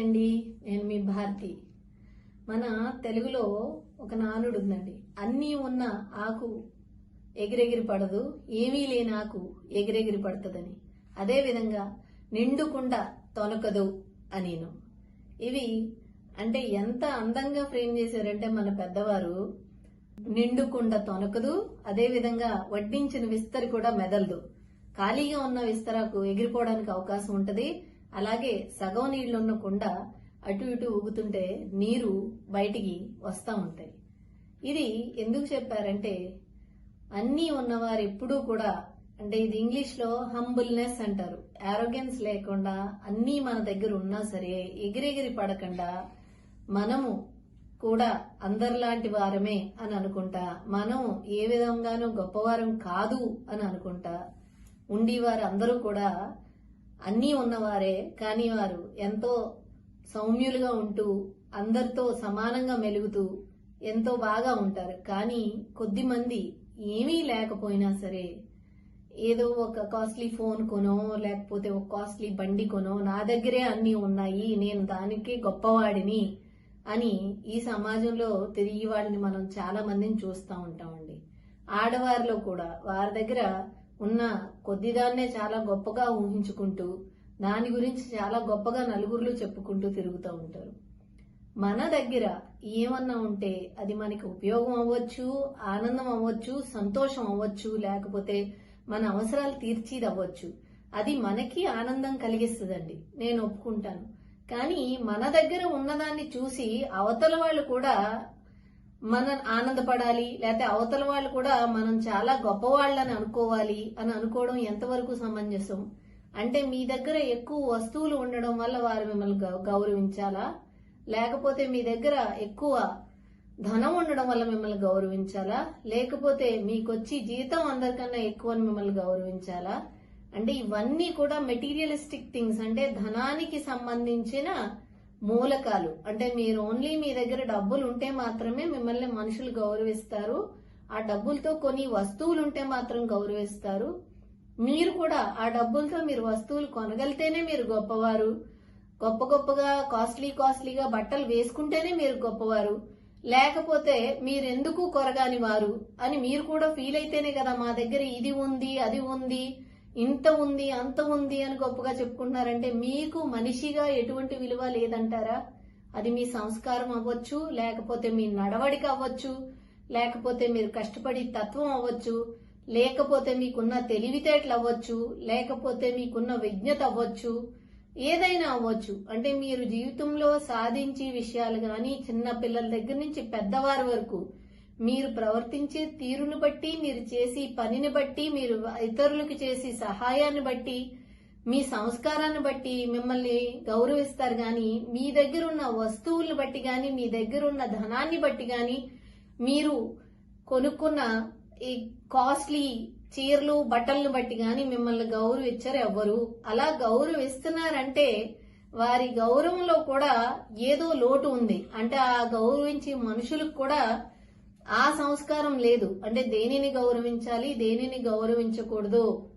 అండి నేను మీ భారతి. మన తెలుగులో ఒక నానుడు ఉందండి. అన్నీ ఉన్న ఆకు ఎగిరెగిరి పడదు ఏమీ లేని ఆకు ఎగిరెగిరి పడుతుందని. అదేవిధంగా నిండుకుండ తొనకదు అనిను. ఇవి అంటే ఎంత అందంగా ఫ్రేమ్ చేశారంటే మన పెద్దవారు నిండుకుండ తొనకదు అదేవిధంగా వడ్డించిన విస్తరి కూడా మెదలదు. ఖాళీగా ఉన్న విస్తరాకు ఎగిరిపోవడానికి అవకాశం ఉంటుంది అలాగే సగం నీళ్ళున్న కుండ అటు ఇటు ఊగుతుంటే నీరు బయటికి వస్తూ ఉంటాయి. ఇది ఎందుకు చెప్పారంటే అన్నీ ఉన్నవారు ఎప్పుడూ కూడా అంటే ఇది ఇంగ్లీష్లో హంబుల్నెస్ అంటారు. ఆరోగ్యన్స్ లేకుండా అన్నీ మన దగ్గర ఉన్నా సరే ఎగిరెగిరి పడకుండా మనము కూడా అందరిలాంటి వారమే అని అనుకుంటా మనం ఏ విధంగానూ గొప్పవారం కాదు అని అనుకుంటా ఉండేవారు అందరూ కూడా అన్నీ ఉన్నవారే కానీ వారు ఎంతో సౌమ్యులుగా ఉంటూ అందరితో సమానంగా మెలుగుతూ ఎంతో బాగా ఉంటారు. కానీ కొద్ది మంది ఏమీ లేకపోయినా సరే ఏదో ఒక కాస్ట్లీ ఫోన్ కొనో లేకపోతే ఒక కాస్ట్లీ బండి కొనో నా దగ్గరే అన్నీ ఉన్నాయి నేను దానికే గొప్పవాడిని అని ఈ సమాజంలో తిరిగి వాడిని మనం చాలా మందిని చూస్తూ ఉంటామండి. ఆడవారిలో కూడా వారి దగ్గర ఉన్న కొద్దిదాన్నే చాలా గొప్పగా ఊహించుకుంటూ దాని గురించి చాలా గొప్పగా నలుగురిలో చెప్పుకుంటూ తిరుగుతూ ఉంటారు. మన దగ్గర ఏమన్నా ఉంటే అది మనకి ఉపయోగం అవ్వచ్చు ఆనందం అవ్వచ్చు సంతోషం అవ్వచ్చు లేకపోతే మన అవసరాలు తీర్చేది అవ్వచ్చు అది మనకి ఆనందం కలిగిస్తుందండి. నేను ఒప్పుకుంటాను. కానీ మన దగ్గర ఉన్నదాన్ని చూసి అవతల వాళ్ళు కూడా మన ఆనందపడాలి లేకపోతే అవతల వాళ్ళు కూడా మనం చాలా గొప్పవాళ్ళని అనుకోవాలి అని అనుకోవడం ఎంతవరకు సమంజసం? అంటే మీ దగ్గర ఎక్కువ వస్తువులు ఉండడం వల్ల వారు మిమ్మల్ని గౌరవించాలా? లేకపోతే మీ దగ్గర ఎక్కువ ధనం ఉండడం వల్ల మిమ్మల్ని గౌరవించాలా? లేకపోతే మీకొచ్చి జీతం అందరికన్నా ఎక్కువ అని మిమ్మల్ని గౌరవించాలా? అంటే ఇవన్నీ కూడా మెటీరియలిస్టిక్ థింగ్స్. అంటే ధనానికి సంబంధించిన మూలకాలు. అంటే మీరు ఓన్లీ మీ దగ్గర డబ్బులు ఉంటే మాత్రమే మిమ్మల్ని మనుషులు గౌరవిస్తారు. ఆ డబ్బులతో కొన్ని వస్తువులు ఉంటే మాత్రం గౌరవిస్తారు. మీరు కూడా ఆ డబ్బులతో మీరు వస్తువులు కొనగలితేనే మీరు గొప్పవారు. గొప్ప గొప్పగా కాస్ట్లీ కాస్ట్లీగా బట్టలు వేసుకుంటేనే మీరు గొప్పవారు. లేకపోతే మీరెందుకు కొరగాని వారు అని మీరు కూడా ఫీల్ అయితేనే కదా మా దగ్గర ఇది ఉంది అది ఉంది. ఇంత ఉంది అంత ఉంది అని గొప్పగా చెప్పుకుంటున్నారంటే మీకు మనిషిగా ఎటువంటి విలువ లేదంటారా? అది మీ సంస్కారం అవ్వచ్చు లేకపోతే మీ నడవడిక అవ్వచ్చు లేకపోతే మీరు కష్టపడి తత్వం అవ్వచ్చు లేకపోతే మీకున్న తెలివితేటలు అవ్వచ్చు లేకపోతే మీకున్న విజ్ఞత అవ్వచ్చు ఏదైనా అవ్వచ్చు. అంటే మీరు జీవితంలో సాధించే విషయాలు కానీ చిన్న పిల్లల దగ్గర నుంచి పెద్దవారి వరకు మీరు ప్రవర్తించే తీరును బట్టి మీరు చేసే పనిని బట్టి మీరు ఇతరులకు చేసే సహాయాన్ని బట్టి మీ సంస్కారాన్ని బట్టి మిమ్మల్ని గౌరవిస్తారు గాని మీ దగ్గర ఉన్న వస్తువులను బట్టి గాని మీ దగ్గర ఉన్న ధనాన్ని బట్టి గాని మీరు కొనుక్కున్న ఈ కాస్ట్లీ చీరలు బట్టలను బట్టి గాని మిమ్మల్ని గౌరవించరు ఎవ్వరు. అలా గౌరవిస్తున్నారంటే వారి గౌరవంలో కూడా ఏదో లోటు ఉంది. అంటే ఆ గౌరవించే మనుషులకు కూడా ఆ సంస్కారం లేదు. అంటే దేనిని గౌరవించాలి దేనిని గౌరవించకూడదు?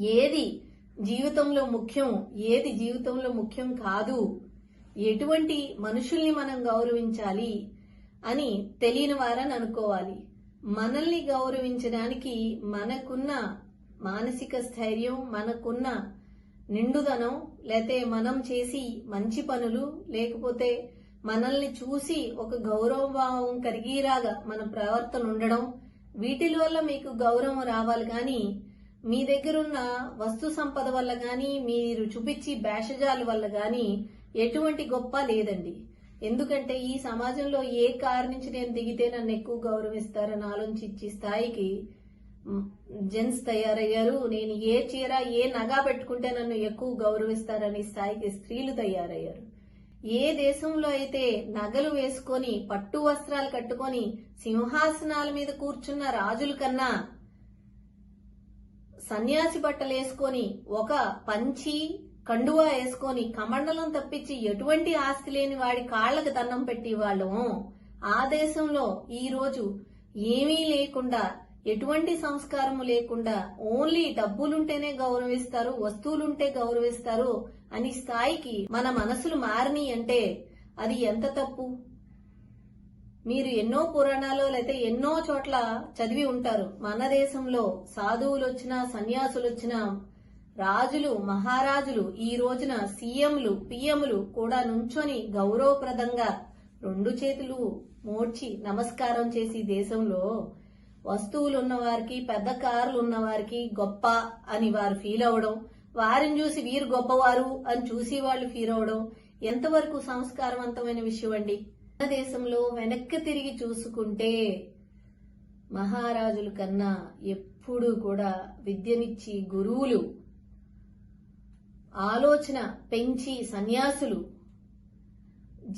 ఏది జీవితంలో ముఖ్యం ఏది జీవితంలో ముఖ్యం కాదు? ఎటువంటి మనుషుల్ని మనం గౌరవించాలి అని తెలియని వారని అనుకోవాలి. మనల్ని గౌరవించడానికి మనకున్న మానసిక స్థైర్యం మనకున్న నిండుదనం లేతే మనం చేసి మంచి పనులు లేకపోతే మనల్ని చూసి ఒక గౌరవభావం కరిగిరాగా మన ప్రవర్తన ఉండడం వీటి వల్ల మీకు గౌరవం రావాలి కానీ మీ దగ్గరున్న వస్తు సంపద వల్ల కానీ మీరు చూపించి భేషజాల వల్ల కానీ ఎటువంటి గొప్ప లేదండి. ఎందుకంటే ఈ సమాజంలో ఏ కారు నుంచి నేను దిగితే నన్ను ఎక్కువ గౌరవిస్తారని ఆలోచించి స్థాయికి జెంట్స్ తయారయ్యారు. నేను ఏ చీర ఏ నగా పెట్టుకుంటే నన్ను ఎక్కువ గౌరవిస్తారని స్థాయికి స్త్రీలు తయారయ్యారు. ఏ దేశంలో అయితే నగలు వేసుకొని పట్టు వస్త్రాలు కట్టుకొని సింహాసనాల మీద కూర్చున్న రాజుల కన్నా సన్యాసి బట్టలు వేసుకొని ఒక పంచి కండువా వేసుకొని కమండలం తప్పించి ఎటువంటి ఆస్తి లేని వాడి కాళ్ళకు దండం పెట్టేవాళ్ళము ఆ దేశంలో ఈ రోజు ఏమీ లేకుండా ఎటువంటి సంస్కారము లేకుండా ఓన్లీ డబ్బులుంటేనే గౌరవిస్తారు వస్తువులుంటే గౌరవిస్తారు అని స్థాయికి మన మనసులు మారిని అంటే అది ఎంత తప్పు? మీరు ఎన్నో పురాణాలు లేకపోతే ఎన్నో చోట్ల చదివి ఉంటారు. మన దేశంలో సాధువులు వచ్చినా సన్యాసులు వచ్చినా రాజులు మహారాజులు ఈ రోజున సీఎంలు పిఎంలు కూడా నుంచొని గౌరవప్రదంగా రెండు చేతులు మోడ్చి నమస్కారం చేసి దేశంలో వస్తువులు ఉన్న వారికి పెద్ద కార్లు ఉన్న వారికి గొప్ప అని వారు ఫీల్ అవ్వడం వారిని చూసి వీరు గొప్పవారు అని చూసి వాళ్ళు ఫీల్ అవ్వడం ఎంతవరకు సంస్కారవంతమైన విషయం అండి? మన దేశంలో వెనక్కి తిరిగి చూసుకుంటే మహారాజుల కన్నా ఎప్పుడూ కూడా విద్యనిచ్చి గురువులు ఆలోచన పెంచి సన్యాసులు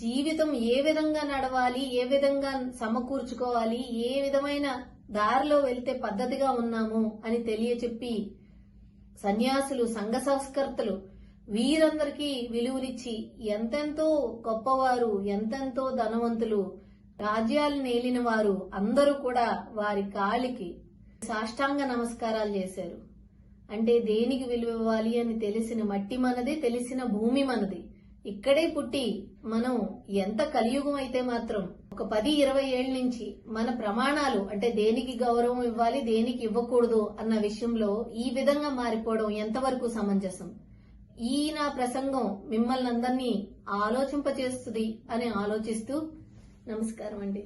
జీవితం ఏ విధంగా నడవాలి ఏ విధంగా సమకూర్చుకోవాలి ఏ విధమైన దారిలో వెళ్తే పద్ధతిగా ఉన్నాము అని తెలియచెప్పి సన్యాసులు సంఘ సంస్కర్తలు వీరందరికీ విలువనిచ్చి ఎంతెంతో గొప్పవారు ఎంతెంతో ధనవంతులు రాజ్యాలు నేలిన వారు అందరూ కూడా వారి కాలికి సాష్టాంగ నమస్కారాలు చేశారు. అంటే దేనికి విలువ ఇవ్వాలి అని తెలిసిన మట్టి మనది తెలిసిన భూమి మనది. ఇక్కడే పుట్టి మనం ఎంత కలియుగం అయితే మాత్రం ఒక పది ఇరవై ఏళ్ళ నుంచి మన ప్రమాణాలు అంటే దేనికి గౌరవం ఇవ్వాలి దేనికి ఇవ్వకూడదు అన్న విషయంలో ఈ విధంగా మారిపోవడం ఎంతవరకు సమంజసం? ఈ నా ప్రసంగం మిమ్మల్ని అందరినీ ఆలోచింపచేస్తుంది అని ఆలోచిస్తూ నమస్కారం అండి.